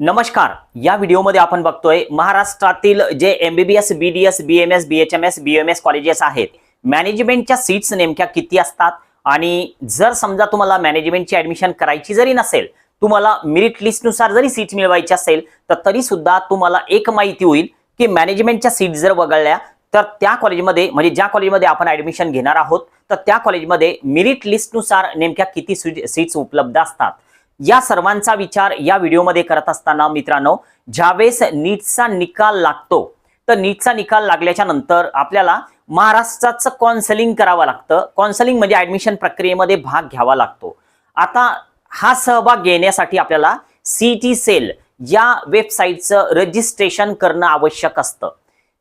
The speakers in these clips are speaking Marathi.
नमस्कार. या व्हिडिओमध्ये आपण बघतोय महाराष्ट्रातील जे MBBS BDS BMS BHMS BMS colleges आहेत मॅनेजमेंटच्या सीट्स नेमक्या किती असतात? आणि जर समजा तुम्हाला मॅनेजमेंटची ऍडमिशन करायची जरी नसेल तुम्हाला मेरिट लिस्टनुसार जरी सीट मिळवायची असेल तर तरी सुद्धा तुम्हाला एक माहिती होईल की मॅनेजमेंटच्या सीट जर वगळल्या तर त्या कॉलेजमध्ये म्हणजे ज्या कॉलेजमध्ये आपण ऍडमिशन घेणार आहोत तर त्या कॉलेजमध्ये मेरिट लिस्टनुसार नेमक्या किती सीट्स उपलब्ध असतात? या सर्वांचा विचार या व्हिडिओमध्ये करत असताना मित्रांनो ज्यावेळेस नीटचा निकाल लागतो तर नीटचा निकाल लागल्याच्या नंतर आपल्याला महाराष्ट्राचं कॉन्सलिंग करावं लागतं. कॉन्सलिंग म्हणजे ऍडमिशन प्रक्रियेमध्ये भाग घ्यावा लागतो. आता हा सहभाग घेण्यासाठी आपल्याला सीटी सेल या वेबसाईटचं रजिस्ट्रेशन करणं आवश्यक असतं.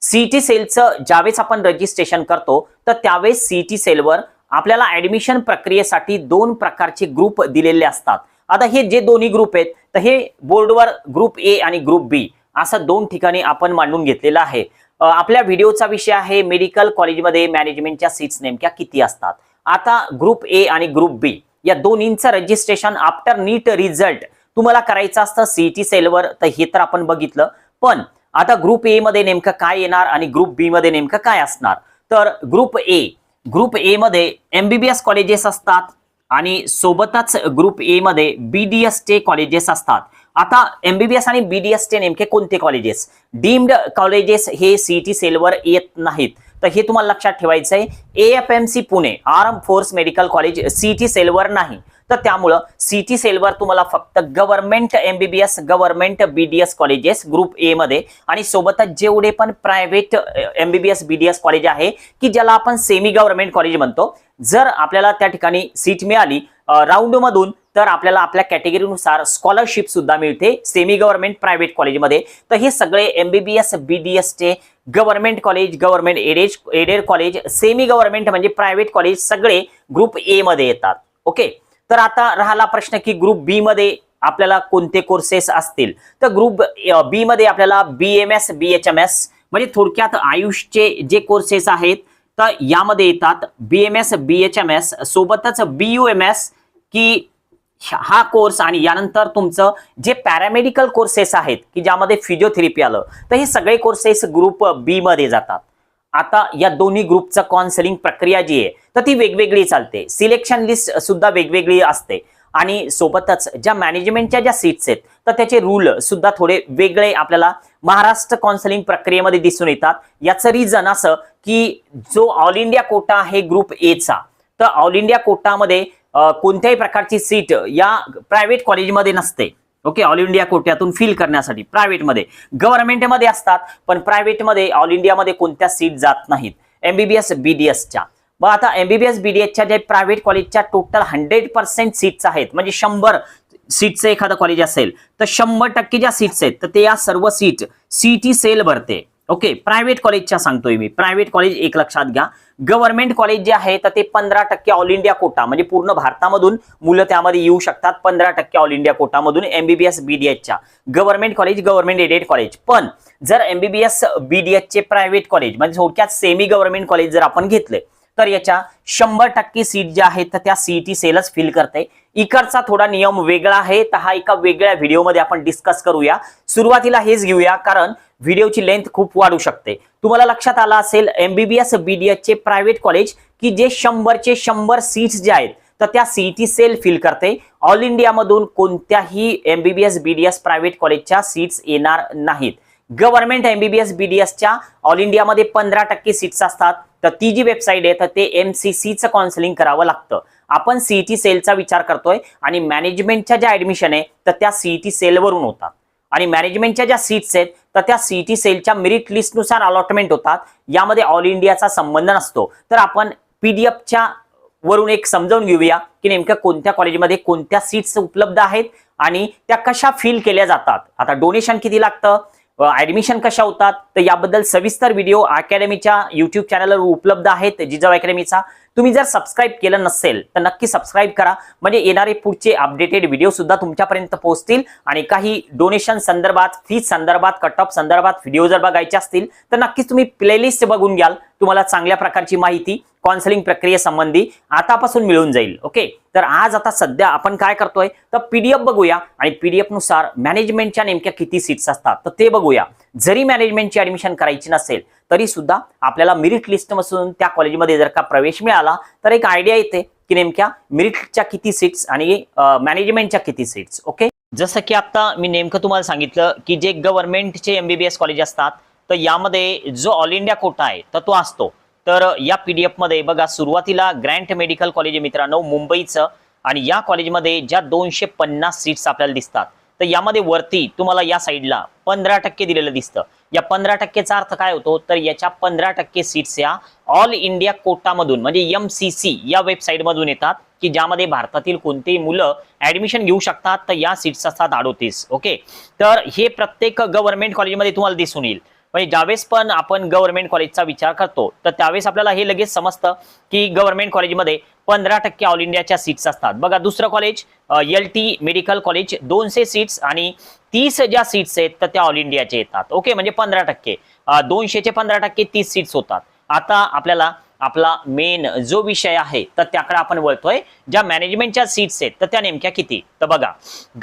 सीटी सेलचं ज्यावेळेस आपण रजिस्ट्रेशन करतो तर त्यावेळेस सीटी सेलवर आपल्याला ऍडमिशन प्रक्रियेसाठी दोन प्रकारचे ग्रुप दिलेले असतात. आता हे जे दोन्ही ग्रुप आहेत तर हे बोर्डवर ग्रुप ए आणि ग्रुप बी असं दोन ठिकाणी आपण मांडून घेतलेलं आहे. आपल्या व्हिडिओचा विषय आहे मेडिकल कॉलेजमध्ये मॅनेजमेंटच्या सीट्स नेमक्या किती असतात? आता ग्रुप ए आणि ग्रुप बी या दोन्हींचं रजिस्ट्रेशन आफ्टर नीट रिझल्ट तुम्हाला करायचं असतं सीटी सेलवर तर हे तर आपण बघितलं. पण आता ग्रुप ए मध्ये नेमकं काय येणार आणि ग्रुप बी मध्ये नेमकं काय असणार? तर ग्रुप ए ग्रुप ए मध्ये एमबीबीएस कॉलेजेस असतात. आणि सोबतच ग्रुप ए मध्ये बीडीएस चे कॉलेजेस असतात. आता एमबीबीएस आणि बीडीएस चे नेमके कोणते कॉलेजेस डीम्ड कॉलेजेस हे सीटी सेलवर येत नाहीत. तर हे तुम्हाला लक्षात ठेवायचं आहे A F M C Pune arm force medical college CET सेलवर नाही. तर त्यामुळं सिटी सेलवर तुम्हाला फक्त government MBBS government BDS colleges group A मध्ये आणि सोबतच जेवढे पण प्रायव्हेट एमबीबीएस बीडीएस कॉलेज आहे की ज्याला आपण सेमी गव्हर्नमेंट कॉलेज म्हणतो जर आपल्याला त्या ठिकाणी सीट मिळाली राऊंड मधून तर आपल्याला आपल्या कॅटेगरीनुसार स्कॉलरशिप सुद्धा मिळते सेमी गव्हर्नमेंट प्रायव्हेट कॉलेजमध्ये तर हे सगळे एमबीबीएस बीडीएस चे government college government aided aided college semi government म्हणजे प्रायव्हेट कॉलेज सगळे ग्रुप ए मध्ये येतात. ओके तर आता राहिला प्रश्न की ग्रुप बी मध्ये आपल्याला कोणते कोर्सेस असतील? तर ग्रुप बी मध्ये आपल्याला B M S B H M S म्हणजे थोडक्यात आयुषचे जे कोर्सेस आहेत तर यामध्ये येतात B M S B H M S सोबतच बी यू एम एस की हा कोर्स आणि यानंतर तुमचं जे पॅरामेडिकल कोर्सेस आहेत की ज्यामध्ये फिजिओथेरपी आलं तर हे सगळे कोर्सेस ग्रुप बी मध्ये जातात. आता या दोन्ही ग्रुपचं काउन्सिलिंग प्रक्रिया जी आहे तर ती वेगवेगळी चालते. सिलेक्शन लिस्ट सुद्धा वेगवेगळी असते. आणि सोबतच ज्या मॅनेजमेंटच्या ज्या सीट्स आहेत तर त्याचे रूल सुद्धा थोडे वेगळे आपल्याला महाराष्ट्र काउन्सिलिंग प्रक्रियेमध्ये दिसून येतात. याचं रिझन असं की जो ऑल इंडिया कोटा आहे ग्रुप एचा तर ऑल इंडिया कोटामध्ये कोणत्याही प्रकारची सीट या प्रायव्हेट कॉलेजमध्ये नसते. ओके ऑल इंडिया कोट्यातून फिल करण्यासाठी प्रायव्हेटमध्ये गव्हर्नमेंटमध्ये असतात पण प्रायव्हेटमध्ये ऑल इंडियामध्ये कोणत्या सीट जात नाहीत? एमबीबीएस बीडीएसच्या मग आता एमबीबीएस बीडीएसच्या जे प्रायव्हेट कॉलेजच्या टोटल हंड्रेड पर्सेंट सीट्स आहेत म्हणजे शंभर सीटचं एखादं कॉलेज असेल तर शंभर टक्के ज्या सीट्स आहेत तर ते या सर्व सीट सीटी सेल भरते. ओके प्रायव्हेट कॉलेजच्या सांगतोय मी. प्रायव्हेट कॉलेज एक लक्षात घ्या. गव्हर्नमेंट कॉलेज जे आहे तर ते पंधरा टक्के ऑल इंडिया कोटा म्हणजे पूर्ण भारतामधून मुलं त्यामध्ये येऊ शकतात पंधरा टक्के ऑल इंडिया कोटामधून MBBS बीडीएचच्या government college government aided college पण जर एमबीबीएस बीडीएसचे प्रायव्हेट कॉलेज म्हणजे थोडक्यात सेमी गव्हर्नमेंट कॉलेज जर आपण घेतले तर याच्या शंभर टक्के सीट ज्या आहेत तर त्या सीईटी सेलच फिल करते. इकडचा थोडा नियम वेगळा आहे तर हा एका वेगळ्या व्हिडिओमध्ये आपण डिस्कस करूया. सुरुवातीला हेच घेऊया कारण व्हिडिओची लेंथ खूप वाढू शकते. तुम्हाला लक्षात आला असेल एमबीबीएस बीडीएस चे प्रायव्हेट कॉलेज की जे शंभरचे शंभर सीट्स जे आहेत तर त्या सीईटी सेल फिल करते. ऑल इंडियामधून कोणत्याही एमबीबीएस बीडीएस प्रायव्हेट कॉलेजच्या सीट्स येणार नाहीत. गव्हर्नमेंट एमबीबीएस बीडीएसच्या ऑल इंडियामध्ये पंधरा टक्के सीट्स असतात. तर ती जी वेबसाईट आहे तर ते एमसीसीचं काउन्सिलिंग करावं लागतं. आपण सीईटी सेलचा विचार करतोय आणि मॅनेजमेंटच्या ज्या ऍडमिशन आहे तर त्या सीईटी सेलवरून होतात. आणि मॅनेजमेंटच्या ज्या सीट्स आहेत तर त्या सीईटी सेलच्या मेरिट लिस्टनुसार अलॉटमेंट होतात. यामध्ये ऑल इंडियाचा संबंध नसतो. तर आपण पीडीएफच्या वरून एक समजावून घेऊया की नेमक्या कोणत्या कॉलेजमध्ये कोणत्या सीट्स उपलब्ध आहेत आणि त्या कशा फिल केल्या जातात. आता डोनेशन किती लागतं? ऍडमिशन कशा होतात? तर याबद्दल सविस्तर व्हिडिओ अकॅडमीच्या युट्यूब चॅनलवर उपलब्ध आहेत जिजाऊ अकॅडमीचा तुम्ही जर सबस्क्राईब केलं नसेल तर नक्की सबस्क्राईब करा. म्हणजे येणारे पुढचे अपडेटेड व्हिडिओ सुद्धा तुमच्यापर्यंत पोहोचतील. आणि काही डोनेशन संदर्भात फीज संदर्भात कट ऑफ संदर्भात व्हिडिओ जर बघायचे असतील तर नक्कीच तुम्ही प्लेलिस्ट बघून घ्याल. तुम्हाला चांगल्या प्रकारची माहिती काउन्सिलिंग प्रक्रियेसंबंधी आतापासून मिळून जाईल. ओके तर आज आता सध्या आपण काय करतोय? तर पीडीएफ बघूया. आणि पीडीएफनुसार मॅनेजमेंटच्या नेमक्या किती सीट्स असतात? तर ते बघूया. जरी मॅनेजमेंटची ऍडमिशन करायची नसेल तरी सुद्धा आपल्याला मेरिट लिस्टमधून त्या कॉलेजमध्ये जर का प्रवेश मिळाला तर एक आयडिया येते की नेमक्या मेरिटच्या किती सीट्स आणि मॅनेजमेंटच्या किती सीट्स ओके जसं की आता मी नेमकं तुम्हाला सांगितलं की जे गव्हर्नमेंटचे एमबीबीएस कॉलेज असतात तर यामध्ये जो ऑल इंडिया कोटा आहे तर तो असतो. तर या पीडीएफमध्ये बघा सुरुवातीला ग्रँट मेडिकल कॉलेज मित्रांनो मुंबईचं. आणि या कॉलेजमध्ये ज्या दोनशे पन्नास सीट्स आपल्याला दिसतात तर यामध्ये वरती तुम्हाला या साईडला पंधरा टक्के दिलेलं दिसतं. या पंधरा टक्केचा अर्थ काय होतो? तर याच्या पंधरा टक्के सीट्स या ऑल इंडिया कोटामधून म्हणजे एम सी सी या वेबसाईटमधून येतात की ज्यामध्ये भारतातील कोणतेही मुलं ऍडमिशन घेऊ शकतात तर या सीट्स असतात अडोतीस ओके? तर हे प्रत्येक गव्हर्नमेंट कॉलेजमध्ये तुम्हाला दिसून येईल. म्हणजे ज्यावेळेस पण आपण गव्हर्नमेंट कॉलेजचा विचार करतो तर त्यावेळेस आपल्याला हे लगेच समजतं की गव्हर्नमेंट कॉलेजमध्ये पंधरा टक्के ऑल इंडियाच्या सीट्स असतात. बघा दुसरं college L T medical college दोनशे सीट्स आणि तीस ज्या सीट्स आहेत तर त्या ऑल इंडियाचे येतात. ओके म्हणजे पंधरा टक्के. दोनशेचे पंधरा टक्के तीस सीट्स होतात. आता आपल्याला आपला मेन जो विषय आहे तर त्याकडे आपण वळतोय. ज्या मॅनेजमेंटच्या सीट्स आहेत तर त्या नेमक्या किती? तर बघा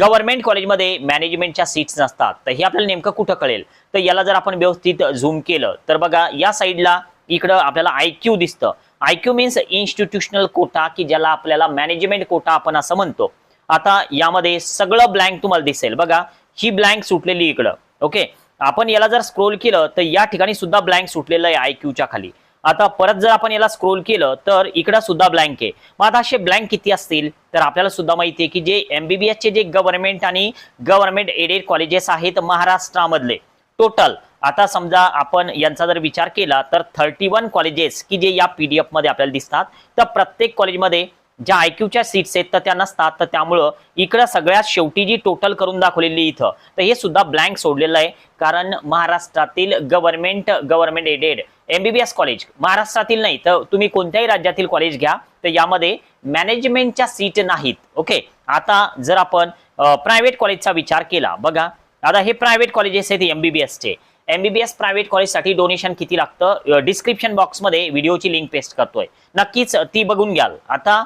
गव्हर्नमेंट कॉलेजमध्ये मॅनेजमेंटच्या सीट्स नसतात. तर हे आपल्याला नेमकं कुठं कळेल? तर याला जर आपण व्यवस्थित झूम केलं तर बघा या साईडला इकडं आपल्याला आय क्यू दिसतं. I Q means institutional quota की ज्याला आपल्याला मॅनेजमेंट कोटा आपण असं म्हणतो. आता यामध्ये सगळं ब्लँक तुम्हाला दिसेल. बघा ही ब्लँक सुटलेली इकडं. ओके आपण याला जर स्क्रोल केलं तर या ठिकाणी सुद्धा ब्लँक सुटलेलं आहे आय क्यूच्या खाली. आता परत जर आपण याला स्क्रोल केलं तर इकडं सुद्धा ब्लँक आहे. मग आता असे ब्लँक किती असतील? तर आपल्याला सुद्धा माहिती आहे की जे एमबीबीएसचे जे गव्हर्नमेंट आणि गव्हर्नमेंट एडेड कॉलेजेस आहेत महाराष्ट्रामधले टोटल आता समजा आपण यांचा जर विचार केला तर थर्टी वन कॉलेजेस की जे या पीडीएफमध्ये आपल्याला दिसतात तर प्रत्येक कॉलेजमध्ये ज्या आयक्यूच्या सीट्स आहेत तर त्या नसतात. तर त्यामुळं इकडं सगळ्यात शेवटी जी टोटल करून दाखवलेली इथं तर हे सुद्धा ब्लँक सोडलेलं आहे. कारण महाराष्ट्रातील government government aided MBBS college महाराष्ट्रातील नाही तर तुम्ही कोणत्याही राज्यातील कॉलेज घ्या तर यामध्ये मॅनेजमेंटच्या सीट नाहीत. ओके आता जर आपण प्रायव्हेट कॉलेजचा विचार केला बघा. आता हे प्रायव्हेट कॉलेजेस आहेत एमबीबीएसचे एमबीबीएस प्रायव्हेट कॉलेजसाठी डोनेशन किती लागतं? डिस्क्रिप्शन बॉक्समध्ये व्हिडिओची लिंक पेस्ट करतोय. नक्कीच ती बघून घ्याल. आता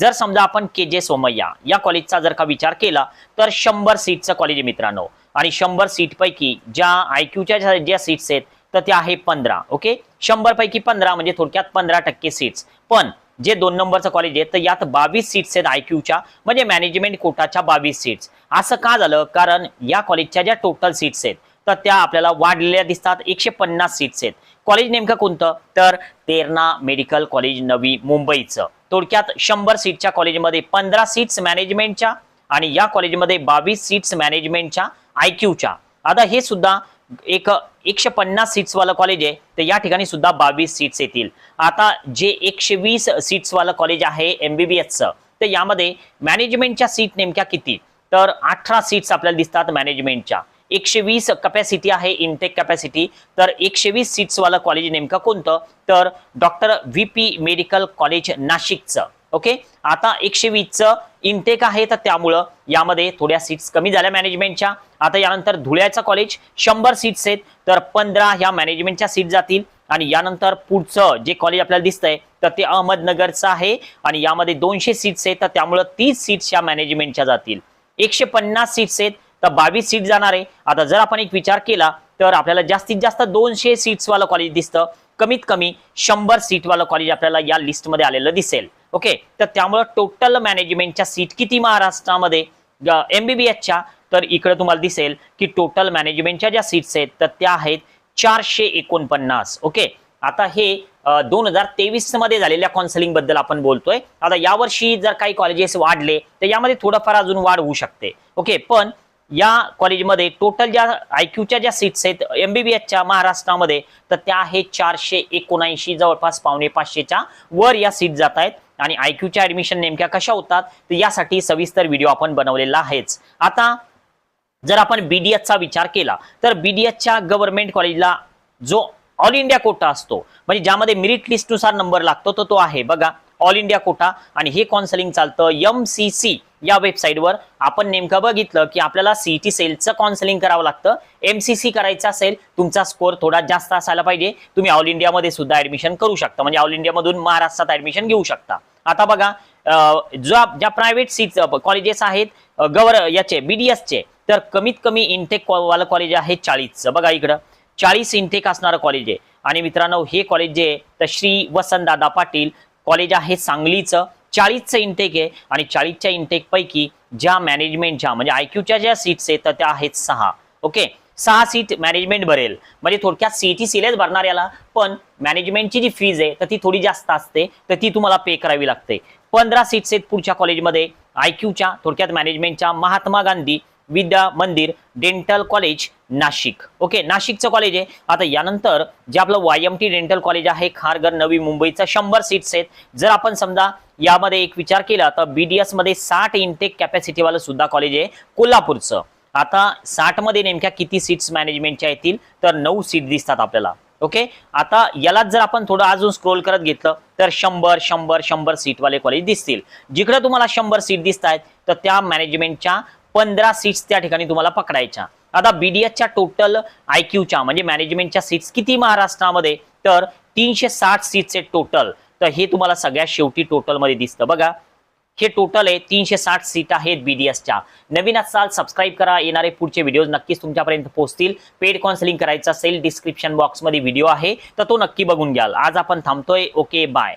जर समजा आपण के जे सोमय्या या कॉलेजचा जर का विचार केला तर शंभर सीटचं कॉलेज आहे मित्रांनो. आणि शंभर सीट पैकी ज्या आयक्यूच्या ज्या ज्या सीट्स आहेत तर त्या आहे पंधरा ओके शंभर पैकी पंधरा म्हणजे थोडक्यात पंधरा टक्के सीट्स पण जे दोन नंबरचं कॉलेज आहे तर यात बावीस सीट्स आहेत आयक्यूच्या म्हणजे मॅनेजमेंट कोटाच्या बावीस सीट्स असं का झालं? कारण या कॉलेजच्या ज्या टोटल सीट्स आहेत तर त्या आपल्याला वाढलेल्या दिसतात. एकशे पन्नास सीट्स आहेत. कॉलेज नेमकं कोणतं? तर तेरणा मेडिकल कॉलेज नवी मुंबईचं. थोडक्यात शंभर सीटच्या कॉलेजमध्ये पंधरा सीट्स मॅनेजमेंटच्या आणि या कॉलेजमध्ये बावीस सीट्स मॅनेजमेंटच्या आय क्यूच्या आता हे सुद्धा एक एकशे पन्नास सीट्स वाला कॉलेज आहे तर या ठिकाणी सुद्धा बावीस सीट्स येतील. आता जे एकशे वीस सीट्सवालं कॉलेज आहे एमबीबीएसचं तर यामध्ये मॅनेजमेंटच्या सीट नेमक्या किती? तर अठरा सीट्स आपल्याला दिसतात मॅनेजमेंटच्या. एकशे वीस कपॅसिटी आहे इनटेक कॅपॅसिटी तर एकशे वीस सीट्सवालं कॉलेज नेमकं कोणतं? तर doctor V P medical college नाशिकचं. Okay आता एकशे वीसचं इनटेक आहे तर त्यामुळं यामध्ये थोड्या सीट्स कमी झाल्या मॅनेजमेंटच्या आता यानंतर धुळ्याचं कॉलेज शंभर सीट्स आहेत. तर पंधरा ह्या मॅनेजमेंटच्या सीट जातील. आणि यानंतर पुढचं जे कॉलेज आपल्याला दिसतंय तर ते अहमदनगरचं आहे. आणि यामध्ये दोनशे सीट्स आहेत तर त्यामुळं तीस सीट्स या मॅनेजमेंटच्या जातील. एकशे पन्नास सीट्स आहेत तर बावीस सीट जाणार आहे. आता जर आपण एक विचार केला तर आपल्याला जास्तीत जास्त दोनशे सीट्सवालं कॉलेज दिसतं. कमीत कमी शंभर सीटवालं कॉलेज आपल्याला या लिस्टमध्ये आलेलं दिसेल. ओके तर त्यामुळं टोटल मॅनेजमेंटच्या सीट किती महाराष्ट्रामध्ये? एमबीबीएसच्या तर इकडे तुम्हाला दिसेल की टोटल मॅनेजमेंटच्या ज्या सीट्स आहेत तर त्या आहेत चारशे एकोणपन्नास. ओके आता हे दोन हजार तेवीसमध्ये झालेल्या काउन्सिलिंगबद्दल आपण बोलतोय. आता यावर्षी जर काही कॉलेजेस वाढले तर यामध्ये थोडंफार अजून वाढ होऊ शकते. ओके पण या कॉलेजमध्ये टोटल ज्या आयक्यूच्या ज्या सीट्स आहेत एमबीबीएसच्या महाराष्ट्रामध्ये तर त्या आहेत चारशे एकोणऐंशी जवळपास पावणे पाचशेच्या वर या सीट जात आहेत. आणि आयक्यूच्या ऍडमिशन नेमक्या कशा होतात तर यासाठी सविस्तर व्हिडिओ आपण बनवलेला आहेच. आता जर आपण बीडीएसचा विचार केला तर बीडीएसच्या गव्हर्नमेंट कॉलेजला जो ऑल इंडिया कोटा असतो म्हणजे ज्यामध्ये मेरिट लिस्टनुसार नंबर लागतो तो तो आहे. बघा ऑल इंडिया कोटा आणि हे काउन्सिलिंग चालतं एम सी सी या वेबसाईटवर आपण नेमकं बघितलं की आपल्याला सीईटी सेलचं काउन्सिलिंग करावं लागतं. एमसीसी करायचं असेल तुमचा स्कोर थोडा जास्त असायला पाहिजे. तुम्ही ऑल इंडियामध्ये सुद्धा ऍडमिशन करू शकता. म्हणजे ऑल इंडियामधून महाराष्ट्रात ऍडमिशन घेऊ शकता. आता बघा ज्या ज्या प्रायव्हेट सीट कॉलेजेस आहेत गवर याचे बीडीएसचे तर कमीत कमी इनटेक वाला कॉलेज आहे चाळीसचं. बघा इकडं. चाळीस इनटेक असणारं कॉलेज आहे. आणि मित्रांनो हे कॉलेज जे आहे, तर श्री वसंतदादा पाटील कॉलेज आहे सांगलीचं. चाळीसचं इंटेक आहे आणि चाळीसच्या इंटेक पैकी ज्या मॅनेजमेंटच्या म्हणजे आयक्यूच्या ज्या सीट्स आहेत तर त्या आहेत सहा. ओके सहा सीट मॅनेजमेंट भरेल. म्हणजे थोडक्यात सीईटी सिलेच भरणार याला. पण मॅनेजमेंटची जी फीज आहे तर ती थोडी जास्त असते. तर ती तुम्हाला पे करावी लागते. पंधरा सीट्स आहेत पुढच्या कॉलेजमध्ये आयक्यूच्या थोडक्यात मॅनेजमेंटच्या Mahatma Gandhi Vidya Mandir dental college Nashik. Okay नाशिकचं college आहे. आता यानंतर जे आपलं Y M T dental college आहे खारघर नवी मुंबईचं शंभर सीट्स आहेत. जर आपण समजा यामध्ये एक विचार केला तर बीडीएसमध्ये साठ इंटेक कॅपॅसिटीवालं सुद्धा कॉलेज आहे कोल्हापूरचं. आता साठमध्ये नेमक्या किती सीट्स मॅनेजमेंटच्या येतील? तर नऊ सीट दिसतात आपल्याला. ओके आता यालाच जर आपण थोडं अजून स्क्रोल करत घेतलं तर शंभर शंभर शंभर सीटवाले कॉलेज दिसतील. जिकडे तुम्हाला शंभर सीट दिसत आहेत तर त्या मॅनेजमेंटच्या पंधरा सीट्स त्या ठिकाणी तुम्हाला पकडायच्या. आता बीडीएसच्या टोटल आयक्यूच्या म्हणजे मॅनेजमेंटच्या सीट्स किती महाराष्ट्रामध्ये? तर तीनशे साठ सीट्स आहेत टोटल तर हे तुम्हाला सगळ्यात शेवटी टोटलमध्ये दिसतं. बघा हे टोटल आहे तीनशे साठ सीट आहेत बीडीएसच्या नवीन असाल सबस्क्राईब करा. येणारे पुढचे व्हिडिओ नक्कीच तुमच्यापर्यंत पोहोचतील. पेड काउन्सिलिंग करायचं असेल डिस्क्रिप्शन बॉक्समध्ये व्हिडिओ आहे तर तो नक्की बघून घ्याल. आज आपण थांबतोय. Okay bye